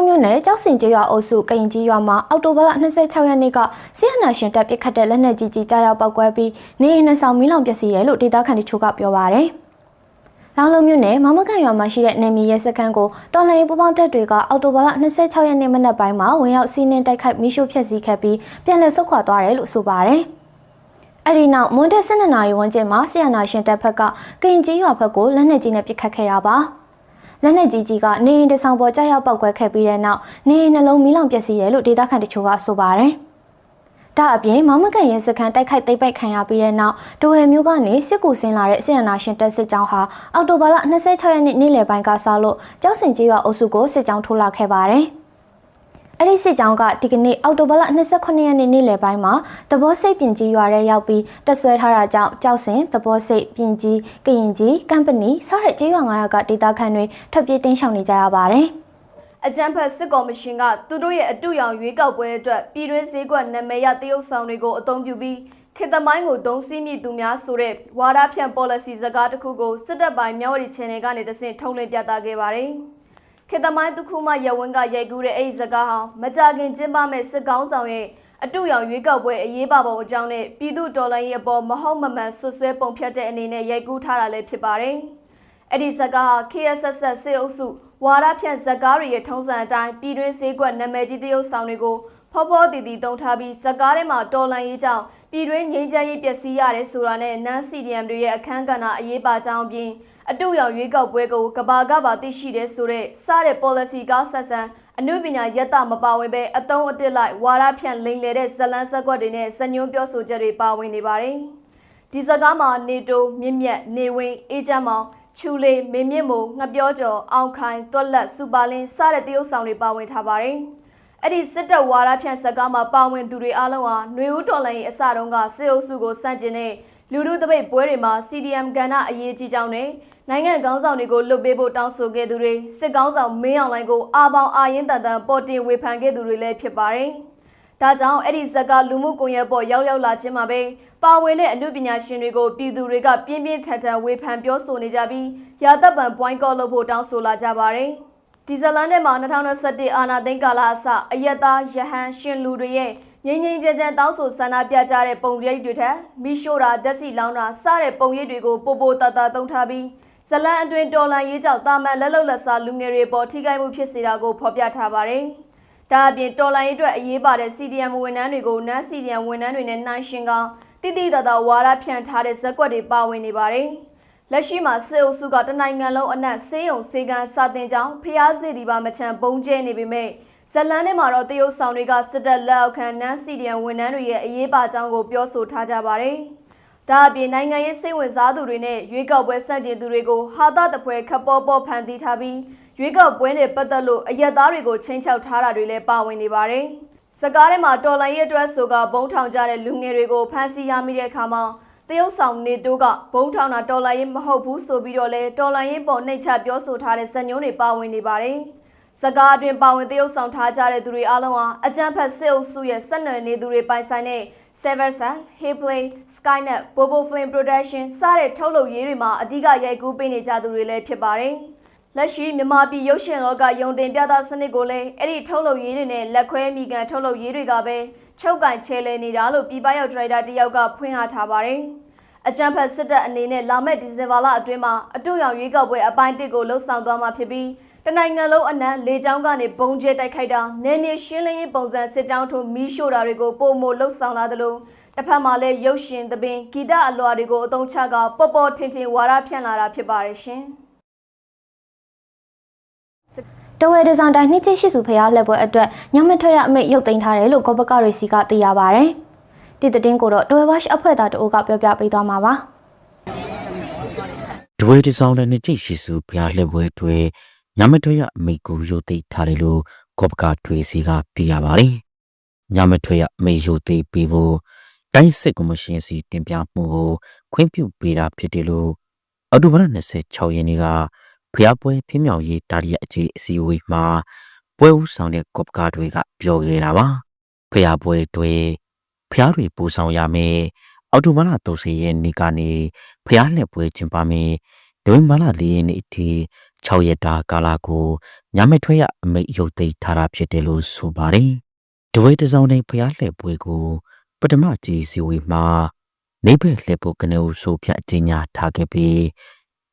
လုံးမြို့နယ်ကြောက်စင်ကျေးရွာအုပ်စုကရင်ကြီးရွာမှာအောက်တိုဘာလ26ရက်နေ့ကဆီယနာရှင်တပ်ပစ်ခတ်တဲ့လက်နက်ကြီးကြီးကြားရောက်ပောက်ကွဲပြီးနေအိမ်နှစ်ဆောင်မီးလောင်ပျက်စီးတယ်လို့ဒေသခံတချို့ကပြောပါရယ်။လောင်လုံးမြို့နယ်မမကန်ရွာမှာရှိတဲ့နေမီရဲစခန်းကိုတော်လှန်ရေးပူးပေါင်းတပ်တွေကအောက်တိုဘာလ26ရက်နေ့မနက်ပိုင်းမှာဝင်ရောက်စီးနင်းတိုက်ခိုက်မီးရှို့ဖျက်ဆီးခဲ့ပြီးပြန်လည်ဆုတ်ခွာသွားတယ်လို့ဆိုပါရယ်။အဲ့ဒီနောက်မွန်တက်12နာရီဝန်းကျင်မှာဆီယနာရှင်တပ်ဖက်ကကရင်ကြီးရွာဘက်ကိုလက်နက်ကြီးနဲ့ပစ်ခတ်ခဲ့တာပါ။ လက်နက်ကြီးကြီးကနေအိမ်တဆောင်ပေါ်ကြားရောက်ပောက်ကွဲခဲ့ပြီးတဲ့နောက်နေအိမ်နှလုံးမီးလောင်ပျက်စီးတယ်လို့ဒေသခံတချို့ကဆိုပါတယ်။ဒါအပြင်မောင်မကန်ရဲစခန်းတိုက်ခိုက်သိမ်းပိုက်ခံရပြီးတဲ့နောက်ဒိုဟယ်မျိုးကနေစစ်ကူဆင်းလာတဲ့ဆီယနာရှင်တပ်စစ်ကြောင်းဟာအောက်တိုဘာလ26ရက်နေ့နေ့လယ်ပိုင်းကစလို့ကြောက်စင်ကြီးရွာအုပ်စုကိုစစ်ကြောင်းထိုးလာခဲ့ပါတယ်။ အဲ့ဒီစစ်ကြောင်းကဒီကနေ့အောက်တိုဘာလ29ရက်နေ့နေ့လယ်ပိုင်းမှာသဘောစိတ်ပြင်ကြီးရွာထဲရောက်ပြီးတက်ဆွဲထားတာကြောင့်ကြောက်စင်သဘောစိတ်ပြင်ကြီးကရင်ကြီးကမ်ပဏီစတဲ့ကြေးရွာ900ကဒေသခံတွေထွက်ပြေးတင်းရှောင်နေကြရပါတယ်။အကြံဖက်စစ်ကော်မရှင်ကသူတို့ရဲ့အတူရောင်ရွေးကောက်ပွဲအတွက်ပြည်တွင်းစည်းကွက်နာမည်ရတရုတ်ဆောင်တွေကိုအသုံးပြုပြီးခေတ်သမိုင်းကိုဒုံစည်းမိသူများဆိုတဲ့ဝါဒဖြန့် policy စကားတစ်ခုကိုစစ်တပ်ပိုင်းမြဝတီ channel ကနေတဆင့်ထုတ်လွှင့်ပြသခဲ့ပါတယ်။ ခေတ်သမိုင်းတစ်ခုမှရဝင်းကရိုက်ကူးတဲ့အဲ့ဒီစကားဟာမကြခင်ကျင်းပမဲ့စစ်ကောင်းဆောင်ရဲ့အတူရောင်ရွေးကောက်ပွဲအရေးပါပုံအကြောင်းနဲ့ပြည်သူတော်လှန်ရေးအပေါ်မဟုတ်မမှန်ဆွဆွဲပုံဖြတ်တဲ့အနေနဲ့ရိုက်ကူးထားတာလည်းဖြစ်ပါတယ်။အဲ့ဒီဇကားဟာ KSS စေအုပ်စုဝါရဖြန့်ဇကားတွေရဲ့ထုံးစံအတိုင်းပြည်တွင်းဈေးကွက်နာမည်ကြီးတရုတ်ဆောင်တွေကိုဖောဖောတီတီတုံထားပြီးဇကားထဲမှာတော်လန်ရေးကြောင့်ပြည်တွင်းငြိမ်းချမ်းရေးပျက်စီးရတယ်ဆိုတာနဲ့နန်းစီဒီအမ်တွေရဲ့အခမ်းကဏ္ဍအရေးပါကြောင်းပြင် အတူရောင်ရွေးကောက်ပွဲကိုကဘာကပါသိရှိတယ်ဆိုတဲ့စတဲ့ policy ကဆက်ဆံအမှုပညာရက်တာမပါဝင်ပဲအတုံးအတစ်လိုက်ဝါရဖြန့်လိမ်လည်တဲ့ဇလန်းဇက်ကွက်တွေနဲ့ဇညွန်းပြောဆိုချက်တွေပါဝင်နေပါတယ်ဒီစကားမှာနေတိုမြင့်မြတ်နေဝင်းအေးချမ်းမောင်ချူလေးမင်းမြင့်မို့ငှပြောကျော်အောင်ခိုင်တွက်လက်စူပါလင်းစတဲ့တရုတ်ဆောင်တွေပါဝင်ထားပါတယ်။အဲ့ဒီစစ်တပ်ဝါဒဖြန့်စကားမှာပါဝင်သူတွေအားလုံးဟာຫນွေဦးတော်လိုင်းအစတုန်းကစစ်အုပ်စုကိုစန့်ကျင်တဲ့ လူလူတပိတ်ပွဲတွေမှာ CDM ကဏ္ဍအရေးကြီးကြောင်းနဲ့နိုင်ငံကောင်းဆောင်တွေကိုလွတ်ပေးဖို့တောင်းဆိုခဲ့သူတွေစစ်ကောင်းဆောင်မင်းအောင်လှိုင်ကိုအာပေါင်အာရင်တန်တန်ပေါ်တင်ဝေဖန်ခဲ့သူတွေလည်းဖြစ်ပါတယ်။ဒါကြောင့်အဲ့ဒီဇက်ကလူမှုကွန်ရက်ပေါ်ရောက်ရောက်လာခြင်းမှာပဲပါဝင်တဲ့အမှုပညာရှင်တွေကိုပြည်သူတွေကပြင်းပြင်းထန်ထန်ဝေဖန်ပြောဆိုနေကြပြီးရာသက်ပံ point call လုပ်ဖို့တောင်းဆိုလာကြပါတယ်။ ဒီဇလန်ထဲမှာ2021အာနာသိန်းကာလအစအယက်သားယဟန်ရှင်လူတွေရဲ့ငိမ့်ငိမ့်ကြမ်းကြမ်းတောင်းဆိုဆန္ဒပြကြတဲ့ပုံရိပ်တွေထက်မိရှို့တာဓာတ်စီလောင်းတာစတဲ့ပုံရိပ်တွေကိုပိုပိုတတသုံးထားပြီးဇလန်အတွင်တော်လန်ရေးကြောင့်တာမန်လက်လုံလက်စားလူငယ်တွေပေါ်ထိခိုက်မှုဖြစ်စေတာကိုဖော်ပြထားပါတယ်။ဒါအပြင်တော်လန်ရေးအတွက်အရေးပါတဲ့ CDM ဝန်ထမ်းတွေကိုနန်း CDM ဝန်ထမ်းတွေနဲ့နှိုင်းယှဉ်ကောင်တိတိတသာဝါဒဖြန့်ထားတဲ့ဇက်ကွက်တွေပါဝင်နေပါတယ်။ လက်ရှိမှာစစ်အုပ်စုကတနိုင်ငံလုံးအနှံ့ဆေးရုံဆေးကန်းစာတင်ကြောင်းဖျားစစ်ဒီပါမချန်ပုံကျဲနေပေမဲ့ဇလန်ထဲမှာတော့တရုတ်ဆောင်တွေကစစ်တပ်လက်အောက်ခံနန်းစီဒီယန်ဝန်ထမ်းတွေရဲ့အရေးပါကြောင်းကိုပြောဆိုထားကြပါတယ်။ဒါအပြင်နိုင်ငံရေးစိတ်ဝင်စားသူတွေနဲ့ရွေးကောက်ပွဲစတင်သူတွေကိုဟာသတပွဲခပ်ပေါ်ပေါ်ဖန်တီးထားပြီးရွေးကောက်ပွဲနဲ့ပတ်သက်လို့အရက်သားတွေကိုချင်းချောက်ထားတာတွေလည်းပါဝင်နေပါတယ်။စကားထဲမှာတော်လိုင်းရဲ့အတွက်ဆိုကဘုံထောင်ကြတဲ့လူငယ်တွေကိုဖမ်းဆီးရမိတဲ့အခါမှာ တရုတ်ဆောင်နေတိုးကဘုံထောင်တာတော်လိုင်းရေးမဟုတ်ဘူးဆိုပြီးတော့လဲတော်လိုင်းရေးပေါ်နှိတ်ချပြောဆိုထားတဲ့ဇညုံးတွေပါဝင်နေပါတယ်။စကားအတွင်ပါဝင်တရုတ်ဆောင်ထားကြတဲ့သူတွေအားလုံးဟာအကြံဖက်စစ်အုပ်စုရဲ့ဆက်နွယ်နေသူတွေပိုင်ဆိုင်တဲ့ Severson, Hayplay, Skynet, Bobo Flame Production စတဲ့ထုတ်လုပ်ရေးတွေမှာအဓိကရိုက်ကူးပေးနေကြသူတွေလည်းဖြစ်ပါတယ်။လက်ရှိမြန်မာပြည်ရုပ်ရှင်လောကယုံတင်ပြသစနစ်ကိုလည်းအဲ့ဒီထုတ်လုပ်ရေးတွေနဲ့လက်ခွဲမိကန်ထုတ်လုပ်ရေးတွေကပဲချုပ်ကင်ချဲလဲနေတာလို့ပြည်ပရောက်ဒရိုက်တာတယောက်ကဖွင့်ဟထားပါတယ်။ အကြံဖက်စစ်တပ်အနေနဲ့လာမယ့်ဒီဇင်ဘာလအတွင်းမှာအတူရောင်ရွေးကောက်ပွဲအပိုင်းတစ်ကိုလှုပ်ဆောင်သွားမှာဖြစ်ပြီးတနိုင်ငံလုံးအနှံလေကြောင်းကနေဘုံကျဲတိုက်ခိုက်တာနေနေရှင်းလင်းရေးပုံစံစစ်ကြောင်းထုံမီးရှို့တာတွေကိုပုံမလှုပ်ဆောင်လာသလိုတစ်ဖက်မှာလည်းရုပ်ရှင်သပင်ဂီတအလွှာတွေကိုအသုံးချကပေါ်ပေါ်ထင်ထင်ဝါဒဖြန့်လာတာဖြစ်ပါတယ်ရှင်။တဝဲဒီဇိုင်းတိုင်းနှစ်ချစ်ရှိစုဖရားလက်ပွဲအတွက်ညမထွက်ရအမိတ်ရုပ်သိမ်းထားတယ်လို့ကောပကရီစီကသိရပါဗျ။ ဒီသတင်းကိုတော့တဝဲဝါရှအဖွဲ့သားတို့ကပြောပြပေးသွားမှာပါ။ဒွေဒီဆောင်တဲ့နှစ်ကျိတ်ရှိစုဘုရားလက်ပွဲတွေညမထွေရအမိကိုရုပ်သိမ်းထားတယ်လို့ကောပကထွေစီကသိရပါတယ်။ညမထွေရအမိရုပ်သိမ်းပြီးဖို့တိုင်းစစ်ကော်မရှင်စီတင်ပြမှုကိုခွင့်ပြုပေးတာဖြစ်တယ်လို့အော်တိုဘာလ26ရက်နေ့ကဖျားပွဲပြင်းမြောက်ရေးတာရီယာအခြေအစည်းအဝေးမှာပွဲဦးဆောင်တဲ့ကော့ပကာတွေကပြောခဲ့တာပါဖျားပွဲတွေ ဖျားတွေပူဆောင်ရမယ်အော်တိုဘာလ30ရက်နေ့ကနေဖျားလက်ပွဲကျင်းပမယ်ဒွိမာလာလေးရက်နေ့အထိ6ရက်တာကာလကိုညမထွက်ရအမိတ်ရုပ်သိမ်းထားတာဖြစ်တယ်လို့ဆိုပါတယ်။ဒွေတစောင်းတိုင်းဖျားလှည့်ပွဲကိုပထမကြီးစီဝေမှာနေဘက်လှည့်ဖို့ကနေဦးဆိုဖြတ်အတင်ညာထားခဲ့ပြီး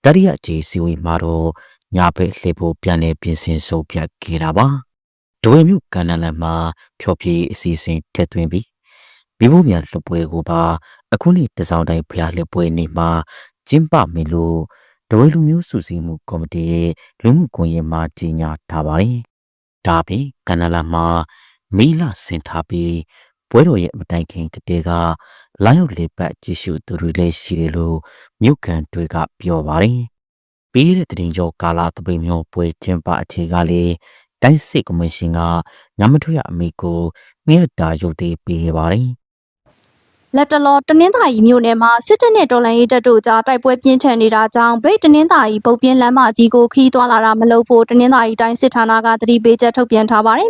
တတိယကြီးစီဝေမှာတော့ညဘက်လှည့်ဖို့ပြန်လည်ပြင်ဆင်ဆုံးဖြတ်ခဲ့တာပါ။ဒွေမြို့ကန္နလန်မှာဖျော်ဖြေအစီအစဉ်ထည့်သွင်းပြီး မိဖို့မြန်လှပွဲကိုပါအခုနေ့တစောင်းတိုင်းဖျားလှည့်ပွဲနေ့မှာကျင်းပမယ်လို့ဒဝဲလူမျိုးစုစည်းမှုကော်မတီရဲ့လူမှုကွန်ရက်မှာကြီးညာထားပါတယ်။ဒါပြင်ကနလာမှာမီလာစင်ထားပြီးပွဲတော်ရဲ့အတိုင်ခင်တည်းကလာရောက်လေပတ်ကြည့်ရှုသူတွေလည်းရှိတယ်လို့မြို့ကန်တွေကပြောပါတယ်။ပြီးတဲ့တဲ့တင်ကျော်ကာလာတပိမျိုးပွဲကျင်းပအထည်ကလည်းတိုင်းစစ်ကော်မရှင်ကညမထွေရအမိကိုမြတ်တာရုပ်သေးပေးခဲ့ပါတယ်။ လက်တလောတနင်္သာရီမြို့နယ်မှာစစ်တပ်နဲ့တော်လှန်ရေးတပ်တို့ကြားတိုက်ပွဲပြင်းထန်နေတာကြောင့်ဗိတ်တနင်္သာရီပုတ်ပြင်းလမ်းမကြီးကိုခီးသွားလာတာမလုပ်ဖို့တနင်္သာရီတိုင်းစစ်ဌာနကသတိပေးချက်ထုတ်ပြန်ထားပါတယ်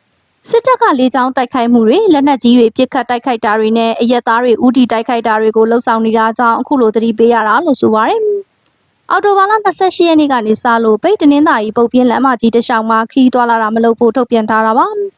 ။စစ်တပ်ကလေကြောင်းတိုက်ခိုက်မှုတွေလက်နက်ကြီးတွေပစ်ခတ်တိုက်ခိုက်တာတွေနဲ့အရက်သားတွေဥတီတိုက်ခိုက်တာတွေကိုလှုံ့ဆော်နေတာကြောင့်အခုလိုသတိပေးရတာလို့ဆိုပါတယ်။အော်တိုဘာလ28ရက်နေ့ကနေစလို့ဗိတ်တနင်္သာရီပုတ်ပြင်းလမ်းမကြီးတစ်လျှောက်မှာခီးသွားလာတာမလုပ်ဖို့ထုတ်ပြန်ထားတာပါ။